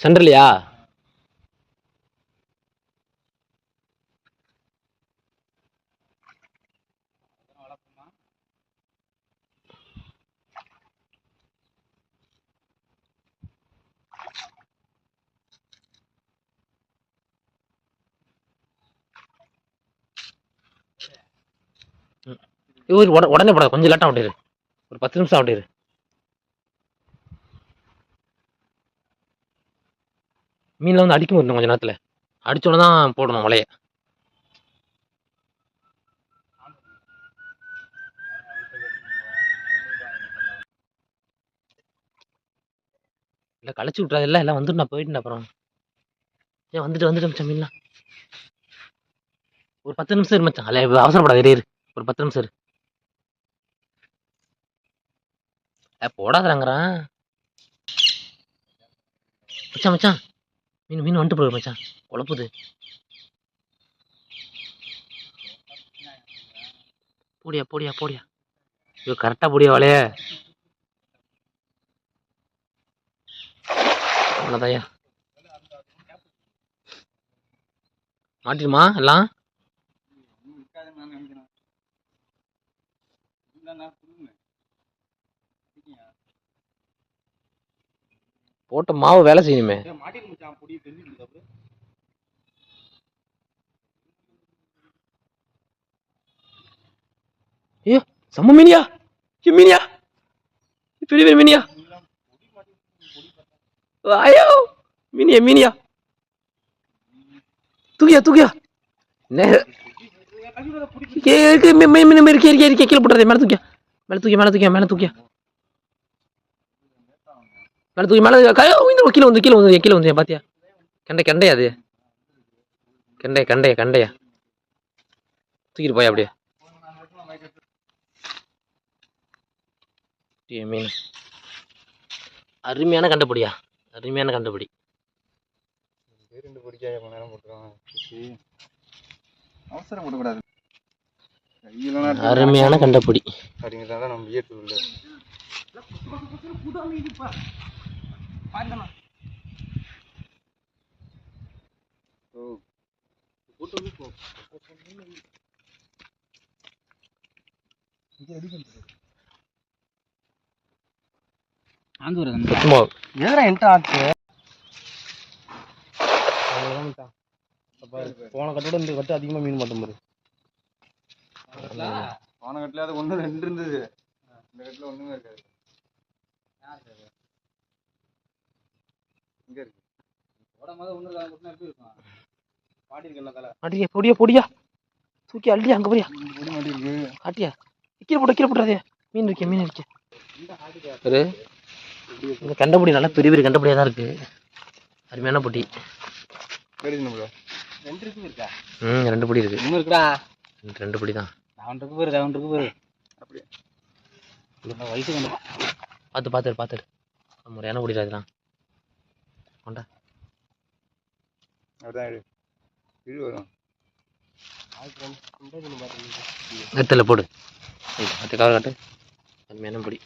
சென்ட்ரலையா இவர் உடனே போடாது கொஞ்சம் லேட்டாக விட்டுரு ஒரு பத்து நிமிஷம் விட்டுரு மீனில் வந்து அடிக்க முடியும் கொஞ்ச நேரத்தில். அடித்தோடனே தான் போடணும் வலைய இல்லை கழிச்சு விட்றாது இல்லை எல்லாம் வந்துட்டு நான் போயிட்டேன் அப்புறம். ஏன் வந்துட்டு வந்துட்டு மச்சான் மீன்லாம். ஒரு பத்து நிமிஷம் இரு மச்சான். அல்ல அவசரப்படாத இரு இரு. ஒரு பத்து நிமிஷம் இரு. ஏ மச்சான் மச்சான். மீன் மீன் வந்துட்டு போகிற மச்சான். குழப்புது. போடியா போடியா போடியா. ஐயோ கரெக்டாக போடியா வலைய அவ்வளோதாயா மாட்டிடுமா எல்லாம்? போட்ட மாவு வேலை செய்யணுமே. ஐயோ செம்ம மீனியா? மீனியா? பெரிய பெரிய மீனியா? ஐயோ மீனியா மீனியா? தூக்கியா தூக்கியா? இருக்கு, மீ- மீ- மீ- மீ- இருக்கு, இருக்கு, இருக்கு, கீழே போட்டுறதே மேலே தூக்கியா. மேலே தூக்கியா மேலே தூக்கியா மேலே தூக்கியா. மேலே தூக்கி மேலே கையோ இந்த கீழே வந்து கீழே வந்து கீழே வந்து பாத்தியா? கெண்டை கெண்டையா அது. கெண்டைய கண்டைய கண்டையா? தூக்கிட்டு போய் அப்படியே. மீன். அருமையான கண்டுபிடியா? அருமையான கண்டுபிடி. ரெண்டு பிடிக்காத நம்ம உள்ள ஓ சும்மா. எதுரா என்கிட்ட ஆட்டு போன கட்டோட இந்த கட்டு அதிகமாக மீன் மாட்டோம் பாரு. போன கட்டில அது ஒண்ணு ரெண்டு இருந்தது. இந்த கட்டில ஒண்ணுமே இருக்காது. இங்க இருக்கு. அடியா பொடியா பொடியா. தூக்கி அள்ளியா அங்கே போறியா? பொடி மாட்டி இருக்கு காட்டியா? கீழே போட்டு கீழே போட்டுறாதே. மீன் இருக்கே மீன் இருக்கே. ஒரு இந்த கண்டபடி நல்லா பெரிய பெரிய கண்டபடியாக தான் இருக்கு. அருமையான பொட்டி ரெண்டு இருக்கு இருக்கா? ம் ரெண்டு பொடி இருக்கு. இன்னும் இருக்குடா. ரெண்டு- ரெண்டு பொடி தான். அவன் இருக்கு பாரு அப்படியே? வயசு பார்த்து பார்த்துடு பார்த்துடு முறையான பொடி அதெல்லாம் கொண்டா நெத்தில் போடு அது கவர் காட்டு அருமையான பொடி